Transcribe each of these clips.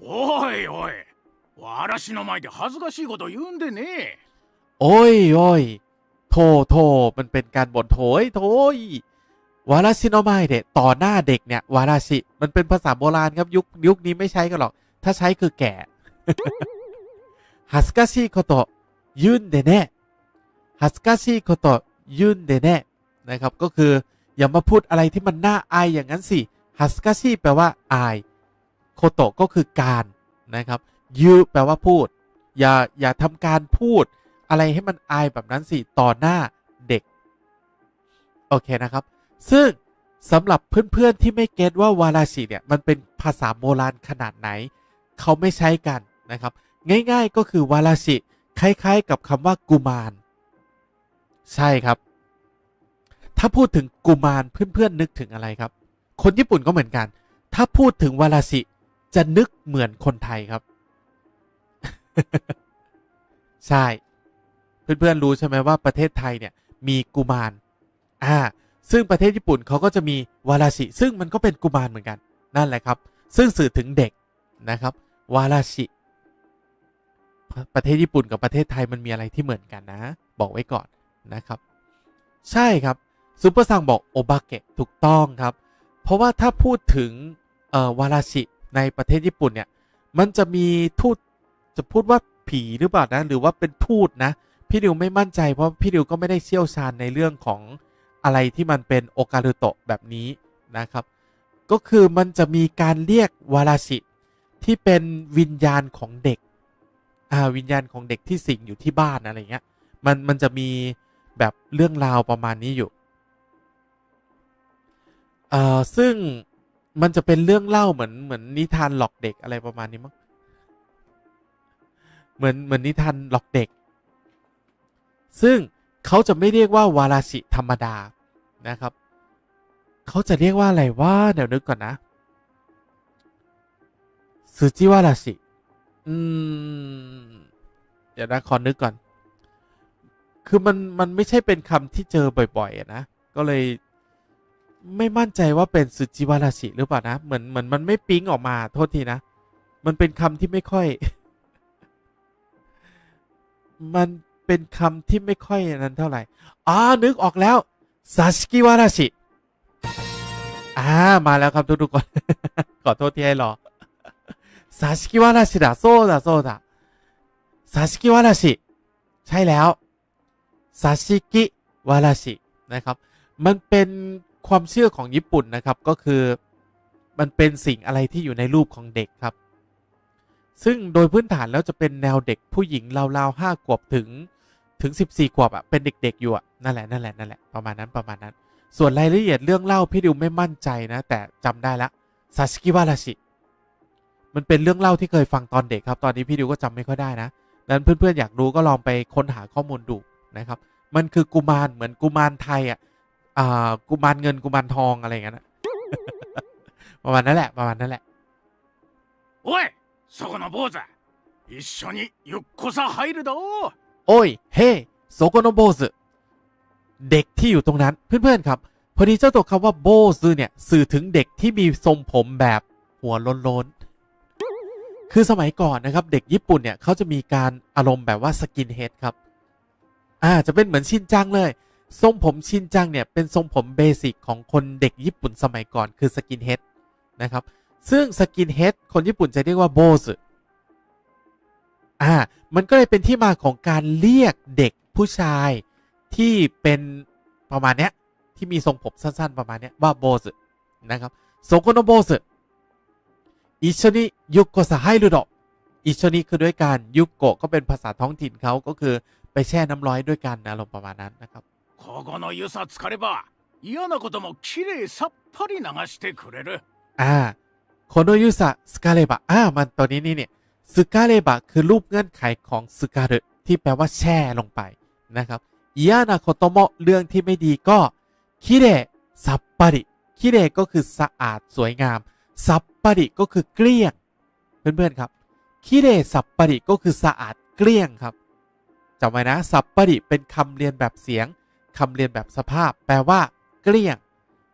おいおいわらしの前で恥ずかしいこと言うんでねえ โอ้ยโอ้ยโทโทมันเป็นการบ่นโถยโถยวาราชิโนไมเดะต่อหน้าเด็กเนี่ยวาราชิ มันเป็นภาษาโบราณครับยุคยุคนี้ไม่ใช้กันหรอก ถ้าใช้คือแก่ ฮัสกาชิโคโตะยุนเดเนะฮัสกาชิโคโตะยุนเดเนะนะครับ ก็คือ อย่ามาพูดอะไรที่มันน่าอายอย่างนั้นสิฮัสกาชิแปลว่าอาย โคโตะก็คือการนะครับยูแปลว่าพูด อย่า อย่าทำการพูดอะไรให้มันอายแบบนั้นสิ ต่อหน้าเด็ก โอเคนะครับ ซึ่งสำหรับเพื่อนๆที่ไม่เก็ตว่าวาราชิเนี่ย มันเป็นภาษาโบราณขนาดไหน เขาไม่ใช้กันนะครับ ง่ายๆก็คือวาราชิคล้ายๆ กับคำว่ากุมาร ใช่ครับ ถ้าพูดถึงกุมารเพื่อนๆนึกถึงอะไรครับ คนญี่ปุ่นก็เหมือนกัน ถ้าพูดถึงวาราชิ จะนึกเหมือนคนไทยครับ ใช่ เพื่อนๆรู้ใช่ไหมว่าประเทศไทยเนี่ยมีกุมาร อ่า ซึ่งประเทศญี่ปุ่นเขาก็จะมีวาราชิ ซึ่งมันก็เป็นกุมารเหมือนกัน นั่นแหละครับ ซึ่งสื่อถึงเด็กนะครับ วาราชิ ประเทศญี่ปุ่นกับประเทศไทยมันมีอะไรที่เหมือนกันนะ บอกไว้ก่อนนะครับ ใช่ครับซูเปอร์ซังบอกโอบาเกะถูกต้องครับ เพราะว่าถ้าพูดถึงเอ่อวาราชิ ในประเทศญี่ปุ่นเนี่ยมันจะมีทูตจะพูดว่าผีหรือเปล่านะหรือว่าเป็นทูตนะพี่ดิวไม่มั่นใจเพราะพี่ดิวก็ไม่ได้เชี่ยวชาญในเรื่องของอะไรที่มันเป็นโอกาลุโตะแบบนี้นะครับ ก็คือมันจะมีการเรียกวาราชิที่เป็นวิญญาณของเด็กอ่าวิญญาณของเด็กที่สิงอยู่ที่บ้านอะไรเงี้ยมันมันจะมีแบบเรื่องราวประมาณนี้อยู่เอ่อซึ่ง มันจะเป็นเรื่องเล่าเหมือนเหมือนนิทานหลอกเด็กอะไรประมาณนี้มั้ง เหมือนเหมือนนิทานหลอกเด็ก ซึ่งเขาจะไม่เรียกว่าวาราชิธรรมดานะครับ เขาจะเรียกว่าอะไรว่าเดี๋ยวนึกก่อนนะซูจิวาราชิอืม เดี๋ยวนะขอนึกก่อน คือมันมันไม่ใช่เป็นคำที่เจอบ่อยๆนะ ก็เลย ไม่มั่นใจว่าเป็นสุจิวาราชิหรือเปล่านะ เหมือนเหมือนมันไม่ปิ๊งออกมาโทษทีนะ มันเป็นคำที่ไม่ค่อย มันเป็นคำที่ไม่ค่อยนั้นเท่าไหร่อ๋อนึกออกแล้วซาชิกิวาราชิอ่ามาแล้วครับทุกๆคนขอโทษที่ให้รอซาชิกิวาราชิดะโซดะโซดะซาชิกิวาราชิใช่แล้วซาชิกิวาราชินะครับ มันเป็น ความเชื่อของญี่ปุ่นนะครับก็คือมันเป็นสิ่งอะไรที่อยู่ในรูปของเด็กครับ ซึ่งโดยพื้นฐานแล้วจะเป็นแนวเด็กผู้หญิงราวๆห้าขวบถึงถึง 14ขวบอะเป็นเด็กๆอยู่อะนั่นแหละนั่นแหละนั่นแหละประมาณนั้นประมาณนั้น ส่วนรายละเอียดเรื่องเล่าพี่ดิวไม่มั่นใจนะ แต่จำได้ละซาชิกิวาราชิมันเป็นเรื่องเล่าที่เคยฟังตอนเด็กครับ ตอนนี้พี่ดิวก็จำไม่ค่อยได้นะดังนั้นเพื่อนๆอยากรู้ก็ลองไปค้นหาข้อมูลดูนะครับ มันคือกุมารเหมือนกุมารไทยอะ อ่ากุมารเงินกุมารทองอะไรอย่างนั้นนะ ประมาณนั้นแหละประมาณนั้นแหละ おいそこの坊主一緒にゆっこさ入るど โอ้ย เฮ้โซโกโนโบซเด็กที่อยู่ตรงนั้น เพื่อนๆครับ พอดีเจ้าตัวคำว่าโบซเนี่ย สื่อถึงเด็กที่มีทรงผมแบบหัวโล้นๆ คือสมัยก่อนนะครับ เด็กญี่ปุ่นเนี่ยเขาจะมีการอารมณ์แบบว่าสกินเฮดครับ อ่า จะเป็นเหมือนชินจังเลย ทรงผมชินจังเนี่ยเป็นทรงผมเบสิกของคนเด็กญี่ปุ่นสมัยก่อนคือสกินเฮดนะครับ ซึ่งสกินเฮดคนญี่ปุ่นจะเรียกว่าโบซอ่ามันก็เลยเป็นที่มาของการเรียกเด็กผู้ชายที่เป็นประมาณเนี้ยที่มีทรงผมสั้นๆ ประมาณเนี้ยว่าโบสนะครับโซโกโนโบสอิชนิยุโกสะไฮรุโดอิชนิคือด้วยการยุโกะก็เป็นภาษาท้องถิ่นเขาก็คือไปแช่น้ำร้อยด้วยกันนะอารมณ์ประมาณนั้นนะครับ ここの湯さ浸かれば嫌なこともきれいさっぱり流してくれる อ่าโคโนยุสะสกาเลบะอ่า มันตัวนี้นี่เนี่ยสกาเลบะคือรูปเงื่อนไขของสกาเรที่แปลว่าแช่ลงไปนะครับอียานาโคโตโมะเรื่องที่ไม่ดีก็คิเรซับปาริคิเรก็คือสะอาดสวยงามซับปาริก็คือเกลี้ยง เพื่อนๆครับคิเรซับปาริก็คือสะอาดเกลี้ยงครับจำไว้นะซับปาริเป็นคำเรียนแบบเสียง คำเรียนแบบสภาพ แปลว่า เกลี้ยง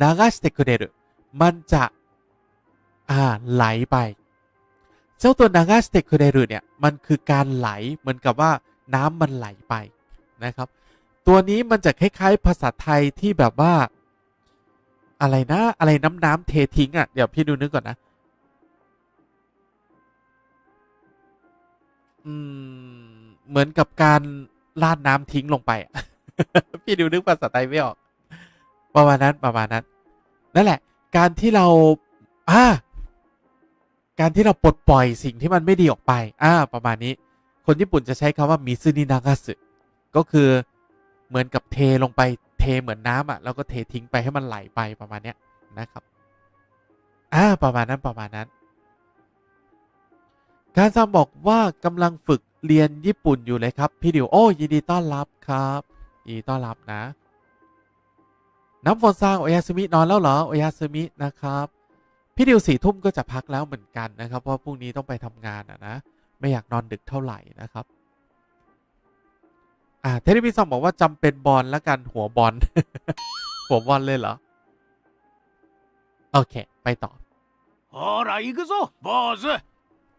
นากาสเตคุเดรุมันจะ อ่า ไหลไป เจ้าตัวนางาสเตคุเดรุเนี่ย มันคือการไหลเหมือนกับว่าน้ำมันไหลไปนะครับ ตัวนี้มันจะคล้ายๆ ภาษาไทยที่แบบว่า อะไรนะ อะไรน้ำน้ำเททิ้งอะ่ะเดี๋ยวพี่ดูนึกก่อนนะอืมเหมือนกับการลาดน้ำทิ้งลงไป พี่ดูนึกภาษาไทยไม่ออก ประมาณนั้นประมาณนั้น นั่นแหละ การที่เราอ่าการที่เราปลดปล่อยสิ่งที่มันไม่ดีออกไป อ่า ประมาณนี้ คนญี่ปุ่นจะใช้คำว่ามิซึนินากาสึก็คือเหมือนกับเทลงไปเทเหมือนน้ำอะ แล้วก็เททิ้งไปให้มันไหลไปประมาณเนี้ยนะครับ อ่า ประมาณนั้นประมาณนั้น การซัมบอกว่ากำลังฝึกเรียนญี่ปุ่นอยู่เลยครับ พี่ดิวโอ้ยินดีต้อนรับครับ อีต้อนรับนะ น้ำฝนสร้างโอยาสมินอนแล้วเหรอโอยาสมินะครับ พี่ดิวสี่ทุ่มก็จะพักแล้วเหมือนกันนะครับ เพราะพรุ่งนี้ต้องไปทำงานอะนะ ไม่อยากนอนดึกเท่าไหร่นะครับอ่าเทนนิสซองบอกว่าจำเป็นบอลแล้วกันหัวบอลหัวบอลเลยเหรอ โอเค ไปต่อโฮราอีกโซบอส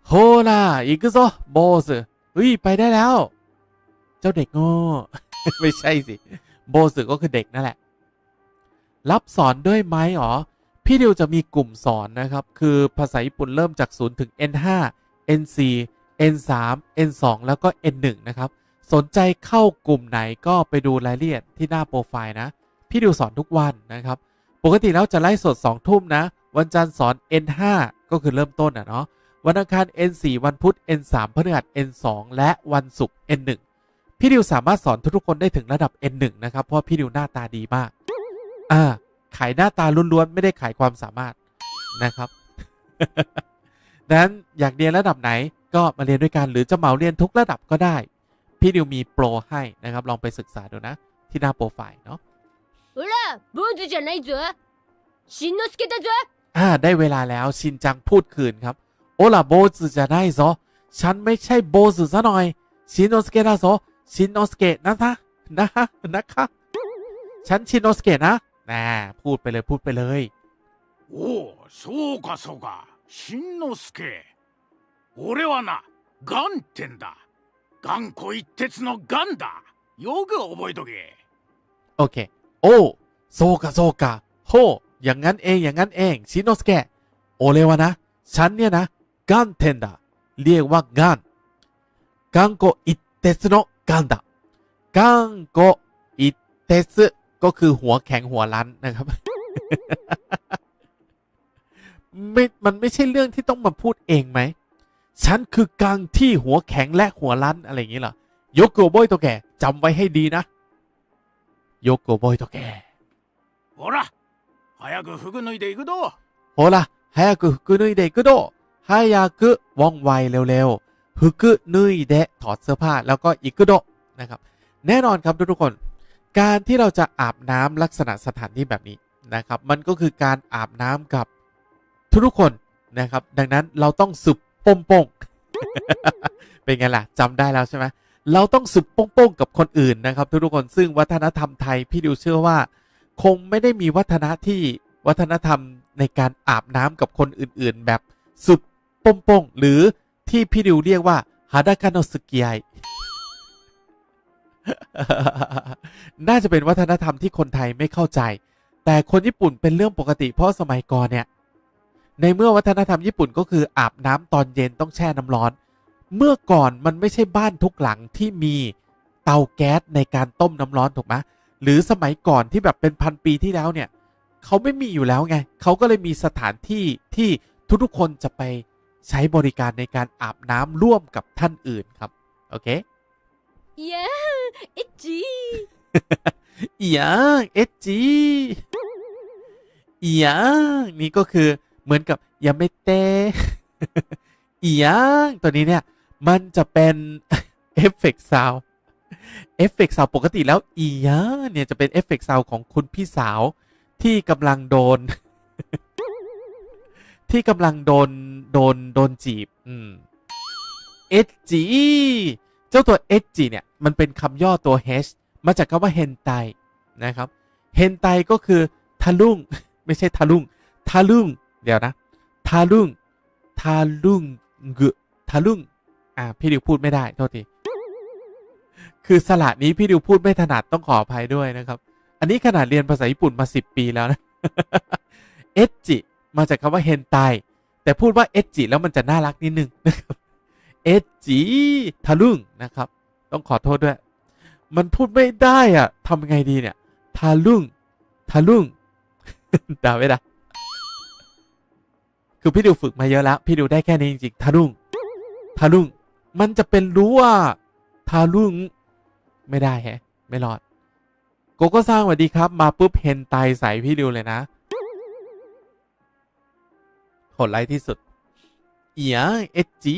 โฮราอีกโซบอสเฮ้ยไปได้แล้ว เจ้าเด็กโง่ ไม่ใช่สิโบสก็คือเด็กนั่นแหละ รับสอนด้วยไหมอ๋อพี่ดิวจะมีกลุ่มสอนนะครับ คือภาษาญี่ปุ่นเริ่มจาก 0 ถึง N5 N4 N3 N2 แล้วก็ N1 นะครับ สนใจเข้ากลุ่มไหนก็ไปดูรายละเอียดที่หน้าโปรไฟล์นะ พี่ดิวสอนทุกวันนะครับ ปกติแล้วจะไล่สด 2 ทุ่มนะ วันจันทร์สอน N5 ก็คือเริ่มต้นอะเนาะ วันอังคาร N4 วันพุธ N3 พฤหัส N2 และวันศุกร์ N1 พี่ดิวสามารถสอนทุกๆคนได้ถึงระดับ N1 นะครับ เพราะพี่ดิวหน้าตาดีมาก อ่า ขายหน้าตาล้วนๆ ไม่ได้ขายความสามารถนะครับดังนั้นอยากเรียนระดับไหนก็มาเรียนด้วยกันหรือจะเหมาเรียนทุกระดับก็ได้ พี่ดิวมีโปรให้นะครับ ลองไปศึกษาดูนะ ที่หน้าโปรไฟล์เนาะเออบูจูจะไหนจ๊ะชินโนสเกตจ๊ะอ่า ได้เวลาแล้วชินจังพูดคืนครับโอลาโบจูจะได้ซอฉันไม่ใช่โบจูซะหน่อยชินโนสเกตะซอ ชินโนสเกะนะนะนะฮะนะคะฉันชินโนสเกะนะน่พูดไปเลยพูดไปเลย おおそうかそうかしんのすけ俺はなガンテンだ頑固一徹のガンだよく覚えとけ โอเค โอ้โซกะโซกะโฮอย่างนั้นเองอย่างนั้นเองชินโนสเกะโอเลวะนะ ฉันเนี่ยนะกันเทนดาเรียกว่ากันกันโกอิเตสโน กันดากันโกอิเตสก็คือหัวแข็งหัวรั้นนะครับ ไม่มันไม่ใช่เรื่องที่ต้องมาพูดเองไหม ฉันคือกังที่หัวแข็งและหัวรั้นอะไรอย่างนี้เหรอยกโกโบยตัวแกจำไว้ให้ดีนะ ยกโกโบยตัวแก ほら早く服脱いでいくぞ โหล่ะ早く服脱いでいくど早くว่องไวเร็ว ฮึกุนุยเดะถอดเสื้อผ้าแล้วก็อิกุโดะนะครับ แน่นอนครับทุกทุกคน การที่เราจะอาบน้ำลักษณะสถานที่แบบนี้นะครับ มันก็คือการอาบน้ำกับทุกทุกคนนะครับ ดังนั้นเราต้องสึบป้งโป้งเป็นไงล่ะจำได้แล้วใช่ไหมเราต้องสึบโป้งกับคนอื่นนะครับทุกทุกคนซึ่งวัฒนธรรมไทยพี่ดิวเชื่อว่า คงไม่ได้มีวัฒนที่วัฒนธรรมในการอาบน้ำกับคนอื่นๆ แบบสึบโป้งหรือ ที่พี่ดิวเรียกว่าฮาดาคาโนสกิไอน่าจะเป็นวัฒนธรรมที่คนไทยไม่เข้าใจ แต่คนญี่ปุ่นเป็นเรื่องปกติเพราะสมัยก่อนเนี่ย ในเมื่อวัฒนธรรมญี่ปุ่นก็คืออาบน้ำตอนเย็นต้องแช่น้ำร้อน เมื่อก่อนมันไม่ใช่บ้านทุกหลังที่มีเตาแก๊สในการต้มน้ำร้อนถูกไหมหรือสมัยก่อนที่แบบเป็นพันปีที่แล้วเนี่ยเขาไม่มีอยู่แล้วไงเขาก็เลยมีสถานที่ที่ทุกๆคนจะไป ใช้บริการในการอาบน้ำร่วมกับท่านอื่นครับ โอเค yeah itchy yeah itchy yeah นี่ก็คือเหมือนกับยาเมเตอียงตัวนี้เนี่ย มันจะเป็นเอฟเฟกต์ซาวเอฟเฟกต์ซาวปกติแล้วอียงเนี่ยจะเป็นเอฟเฟกต์ซาวของคุณพี่สาวที่กำลังโดน ที่กำลังโดน โดนโดนจีบ อืมเอจีเจ้าตัวเอจีเนี่ย มันเป็นคำย่อตัว H มาจากคำว่าเฮนไตนะครับเฮนไตก็คือทะลุ่ง ไม่ใช่ทะลุ่งทะลุ่งเดี๋ยวนะทะลุ่งทะลุ่งงึทะลึ่งอ่าพี่ดิวพูดไม่ได้โทษทีคือสระนี้พี่ดิวพูดไม่ถนัดต้องขออภัยด้วยนะครับ อันนี้ขนาดเรียนภาษาญี่ปุ่นมาสิบปีแล้วนะเอจจิมาจากคำว่าเฮนไต แต่พูดว่าเอจจิแล้วมันจะน่ารักนิดนึงนะครับเอจจิทะลึ่งนะครับ ต้องขอโทษด้วย มันพูดไม่ได้อะทำยังไงดีเนี่ยทะลึ่งทะลึ่งด่าไม่ได้คือพี่ดิวฝึกมาเยอะแล้วพี่ดิวได้แค่นี้จริงๆทะลึ่งทะลึ่งมันจะเป็นรู้ว่าทะลึ่งไม่ได้แฮะ ไม่รอดโกโก้สร้างสวัสดีครับ มาปุ๊บเฮนไตใส่พี่ดิวเลยนะ โหดร้ายที่สุด เอียเอจี